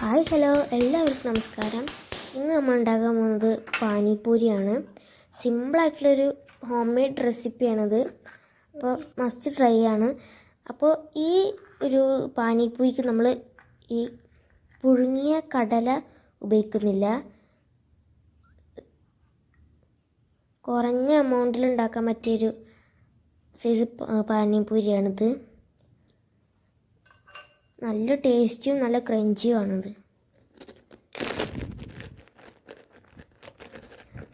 Hi hello. എല്ലാവർക്കും നമസ്കാരം. ഇന്ന് നമ്മൾ ഉണ്ടാക്കാൻ പോകുന്നത് പാനിപൂരിയാണ് സിമ്പിളായിട്ടുള്ളൊരു ഹോം മെയ്ഡ് റെസിപ്പിയാണിത്. അപ്പോൾ മസ്റ്റ് ട്രൈ ആണ്. അപ്പോൾ ഈ ഒരു പാനിപൂരിക്ക് നമ്മൾ ഈ പുഴുങ്ങിയ കടല ഉപയോഗിക്കുന്നില്ല. കുറഞ്ഞ എമൗണ്ടിൽ ഉണ്ടാക്കാൻ പറ്റിയൊരു സൈസ് പാനിപൂരിയാണിത് നല്ല ടേസ്റ്റിയും നല്ല ക്രഞ്ചിയും ആണിത്.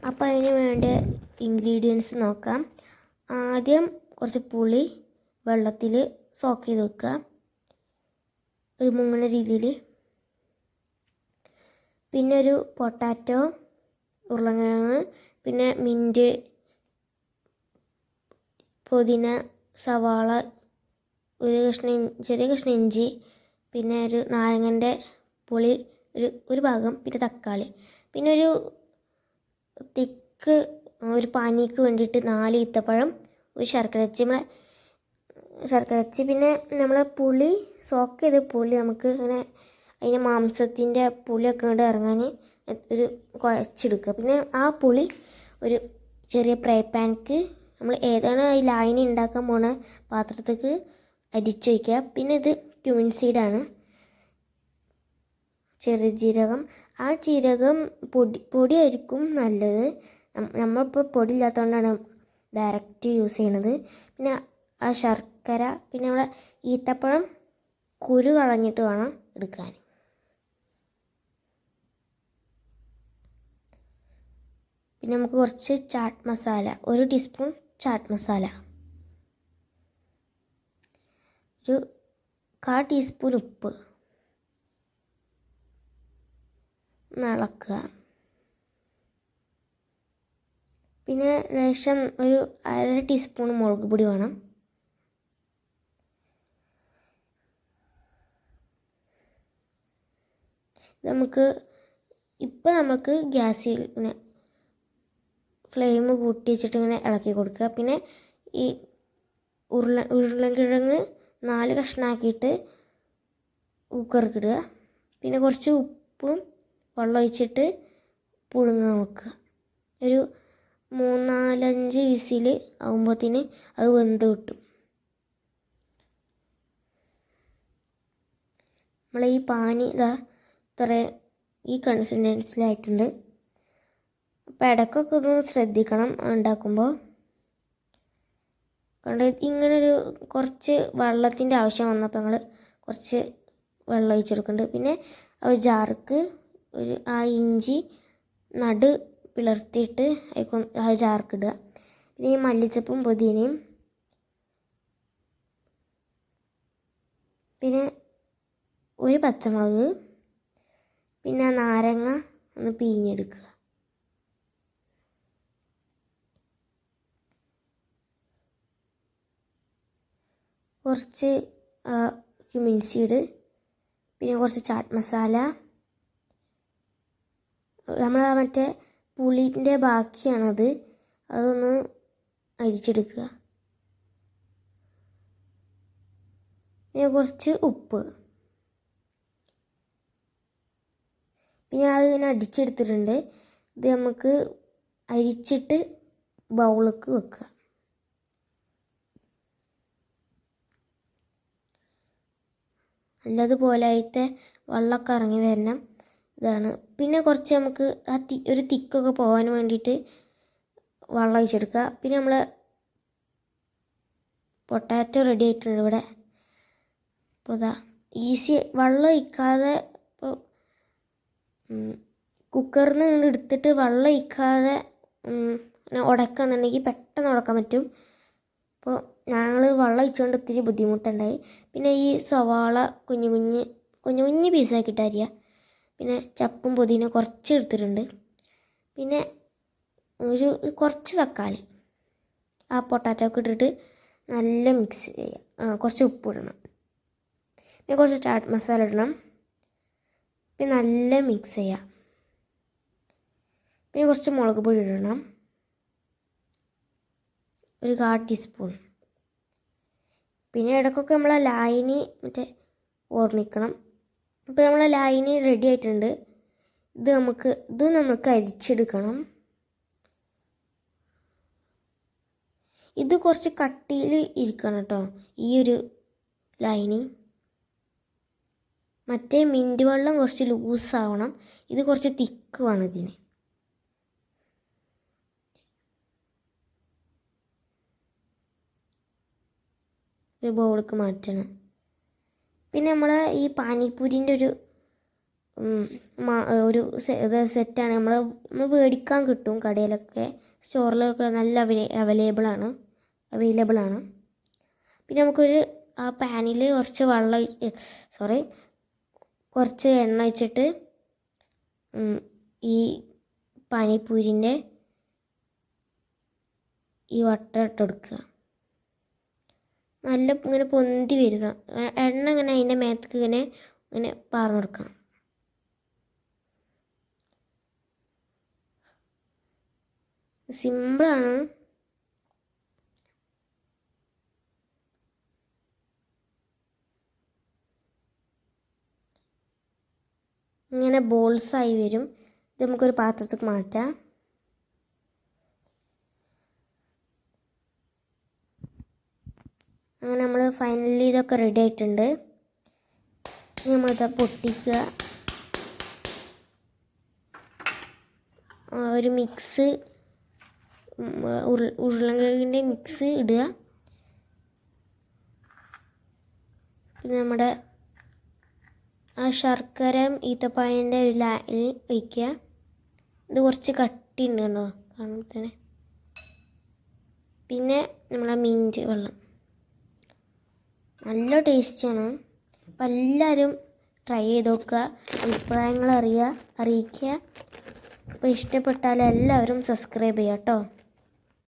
അപ്പോൾ അതിന് വേണ്ട ഇൻഗ്രീഡിയൻസ് നോക്കാം. ആദ്യം കുറച്ച് പുളി വെള്ളത്തിൽ സോക്ക് ചെയ്ത് വെക്കുക ഒരു മുങ്ങണ രീതിയിൽ പിന്നെ ഒരു പൊട്ടാറ്റോ ഉരുളക്കിഴങ്ങ് പിന്നെ മിന്റ് പുതിന സവാള ഒരു കഷ്ണം ചെറിയ കഷ്ണം ഇഞ്ചി പിന്നെ ഒരു നാരങ്ങന്റെ പുളി ഒരു ഒരു ഭാഗം പിന്നെ തക്കാളി. പിന്നെ ഒരു തിക്ക് ഒരു പാനിക്ക് വേണ്ടിയിട്ട് നാല് ഈത്തപ്പഴം ഒരു ശർക്കര അച്ചി നമ്മളെ ശർക്കര അച്ചി പിന്നെ നമ്മളെ പുളി സോക്ക് ചെയ്ത പുളി നമുക്ക് ഇങ്ങനെ അതിന്റെ മാംസത്തിന്റെ പുളിയൊക്കെ ഇങ്ങോട്ട് ഇറങ്ങാൻ ഒരു കുഴച്ചെടുക്കുക. പിന്നെ ആ പുളി ഒരു ചെറിയ ഫ്രൈ പാൻക്ക് നമ്മൾ ഏതാണ് ഈ ലായനി ഉണ്ടാക്കാൻ പോണ പാത്രത്തേക്ക് അരിച്ചു വയ്ക്കുക പിന്നെ ഇത് ക്യൂമിൻ സീഡാണ് ചെറിയ ജീരകം. ആ ജീരകം പൊടി പൊടിയായിരിക്കും നല്ലത്. നമ്മളിപ്പോൾ പൊടി ഇല്ലാത്തതുകൊണ്ടാണ് ഡയറക്റ്റ് യൂസ് ചെയ്യണത്. പിന്നെ ആ ശർക്കര പിന്നെ നമ്മളെ ഈത്തപ്പഴം കുരു കളഞ്ഞിട്ട് വേണം എടുക്കാൻ. പിന്നെ നമുക്ക് കുറച്ച് ചാട്ട് മസാല ഒരു ടീസ്പൂൺ ചാട്ട് മസാല. ഒരു കാ ടീസ്പൂൺ ഉപ്പ്. ഇളക്കുക പിന്നെ ലേശം ഒരു അര ടീസ്പൂൺ മുളക് പൊടി വേണം. നമുക്ക് ഇപ്പം നമുക്ക് ഗ്യാസിൽ ഇങ്ങനെ ഫ്ലെയിം കൂട്ടി വെച്ചിട്ട് ഇങ്ങനെ ഇളക്കി കൊടുക്കുക. പിന്നെ ഈ ഉരുള ഉരുളൻകിഴങ്ങ് നാല് കഷ്ണമാക്കിയിട്ട് കുക്കർക്ക് ഇടുക പിന്നെ കുറച്ച് ഉപ്പും വെള്ളം ഒഴിച്ചിട്ട് പുഴുങ്ങാൻ വെക്കുക. ഒരു മൂന്നാലഞ്ച് വിസിൽ ആകുമ്പോഴത്തേന് അത് വെന്ത് കിട്ടും. നമ്മൾ ഈ പാനി ഇതാ ഇത്ര ഈ കൺസിസ്റ്റൻസിലായിട്ടുണ്ട് അപ്പോൾ ഇടയ്ക്കൊക്കെ ഒന്ന് ശ്രദ്ധിക്കണം ഉണ്ടാക്കുമ്പോൾ കണ്ട് ഇങ്ങനൊരു കുറച്ച് വെള്ളത്തിന്റെ ആവശ്യം വന്നപ്പോൾ ഞങ്ങൾ കുറച്ച് വെള്ളം ഒഴിച്ചെടുക്കുന്നുണ്ട് പിന്നെ ആ ജാർക്ക് ഒരു ആ ഇഞ്ചി നടു പിളർത്തിയിട്ട് ആ ജാർക്ക് ഇടുക. പിന്നെ ഈ മല്ലിച്ചപ്പും പുതിനയും പിന്നെ ഒരു പച്ചമുളക് പിന്നെ നാരങ്ങ ഒന്ന് പിഴിഞ്ഞെടുക്കുക. കുറച്ച് ക്യുമിൻ സീഡ് പിന്നെ കുറച്ച് ചാട്ട് മസാല നമ്മൾ മറ്റേ പുളിന്റെ ബാക്കിയാണത്. അതൊന്ന് അരിച്ചെടുക്കുക. പിന്നെ കുറച്ച് ഉപ്പ്. പിന്നെ അത് ഇങ്ങനെ അടിച്ചെടുത്തിട്ടുണ്ട്. ഇത് നമുക്ക് അരിച്ചിട്ട് ബൗളിലേക്ക് വെക്കുക. നല്ലതുപോലെ അതിത്തെ വെള്ളമൊക്കെ ഇറങ്ങി വരണം. ഇതാണ്. പിന്നെ കുറച്ച് നമുക്ക് ആ തി ഒരു തിക്കൊക്കെ പോകാൻ വേണ്ടിയിട്ട് വെള്ളം ഒഴിച്ചെടുക്കുക. പിന്നെ നമ്മൾ പൊട്ടാറ്റോ റെഡി ആയിട്ടുണ്ട് ഇവിടെ. അപ്പോൾ ഇതാ ഈസി വെള്ളം ഒഴിക്കാതെ ഇപ്പോൾ കുക്കറിൽ നിന്ന് എടുത്തിട്ട് വെള്ളം ഒഴിക്കാതെ ഉടക്കുക എന്നുണ്ടെങ്കിൽ പെട്ടെന്ന് ഉടക്കാൻ പറ്റും. അപ്പോൾ ഞങ്ങൾ വെള്ളം ഒഴിച്ചുകൊണ്ട് ഒത്തിരി ബുദ്ധിമുട്ടുണ്ടായി. പിന്നെ ഈ സവാള കുഞ്ഞു കുഞ്ഞ് കുഞ്ഞു കുഞ്ഞ് പീസാക്കിയിട്ട് അരിയുക പിന്നെ ചപ്പും പുതിന കുറച്ച് എടുത്തിട്ടുണ്ട്. പിന്നെ ഒരു കുറച്ച് തക്കാളി ആ പൊട്ടാറ്റോ ഒക്കെ ഇട്ടിട്ട് നല്ല മിക്സ് ചെയ്യുക കുറച്ച് ഉപ്പ് ഇടണം. പിന്നെ കുറച്ച് ചാട്ട് മസാല ഇടണം. പിന്നെ നല്ല മിക്സ് ചെയ്യുക പിന്നെ കുറച്ച് മുളക് പൊടി ഇടണം. ഒരു കാ ടീസ്പൂൺ പിന്നെ ഇടയ്ക്കൊക്കെ നമ്മളെ ലായനി മറ്റേ ഓർമ്മിക്കണം. ഇപ്പോൾ നമ്മളെ ലായനി റെഡി ആയിട്ടുണ്ട്. ഇത് നമുക്ക് ഇത് നമുക്ക് അരിച്ചെടുക്കണം. ഇത് കുറച്ച് കട്ടിയിൽ ഇരിക്കണം കേട്ടോ ഈ ഒരു ലൈനി മറ്റേ മിന്റ് വെള്ളം കുറച്ച് ലൂസ് ആവണം. ഇത് കുറച്ച് തിക്ക് വേണം ഇതിന്. ഒരു ബൗളിക്ക് മാറ്റണം. പിന്നെ നമ്മളെ ഈ പാനിപ്പൂരിന്റെ ഒരു ഒരു സെറ്റാണ്. നമ്മൾ നമ്മൾ മേടിക്കാൻ കിട്ടും കടയിലൊക്കെ. സ്റ്റോറിലൊക്കെ നല്ല അവൈ അവൈലബിൾ ആണ് പിന്നെ നമുക്കൊരു ആ പാനിൽ കുറച്ച് വെള്ളം സോറി കുറച്ച് എണ്ണ വെച്ചിട്ട് ഈ പാനിപ്പൂരിന്റെ ഈ വട്ട ഇട്ടെടുക്കുക നല്ല ഇങ്ങനെ പൊന്തി വരും സ- എ- എണ്ണ ഇങ്ങനെ അതിന്റെ മേത്തേക്ക് ഇങ്ങനെ ഇങ്ങനെ പാർന്നു കൊടുക്കണം. സിമ്പിളാണ് ഇങ്ങനെ ബോൾസായി വരും. ഇത് നമുക്കൊരു പാത്രത്തിൽ മാറ്റാം. അങ്ങനെ നമ്മൾ ഫൈനലി ഇതൊക്കെ റെഡി ആയിട്ടുണ്ട്. നമ്മളിത് പൊട്ടിക്കുക. ഒരു മിക്സ് ഉരുളങ്കിഴങ്ങിന്റെ മിക്സ് ഇടുക. പിന്നെ നമ്മുടെ ആ ശർക്കരയും ഈത്തപ്പായന്റെ ഒരു ലായിൽ വയ്ക്കുക ഇത് കുറച്ച് കട്ടി ഉണ്ട് കണ്ടോ കാണുമ്പോൾ തന്നെ പിന്നെ നമ്മളെ മിന്റ് വെള്ളം. നല്ല ടേസ്റ്റിയാണ് അപ്പം എല്ലാവരും ട്രൈ ചെയ്ത് നോക്കുക അഭിപ്രായങ്ങൾ അറിയുക അറിയിക്കുക. അപ്പോൾ ഇഷ്ടപ്പെട്ടാൽ എല്ലാവരും സബ്സ്ക്രൈബ് ചെയ്യാം കേട്ടോ.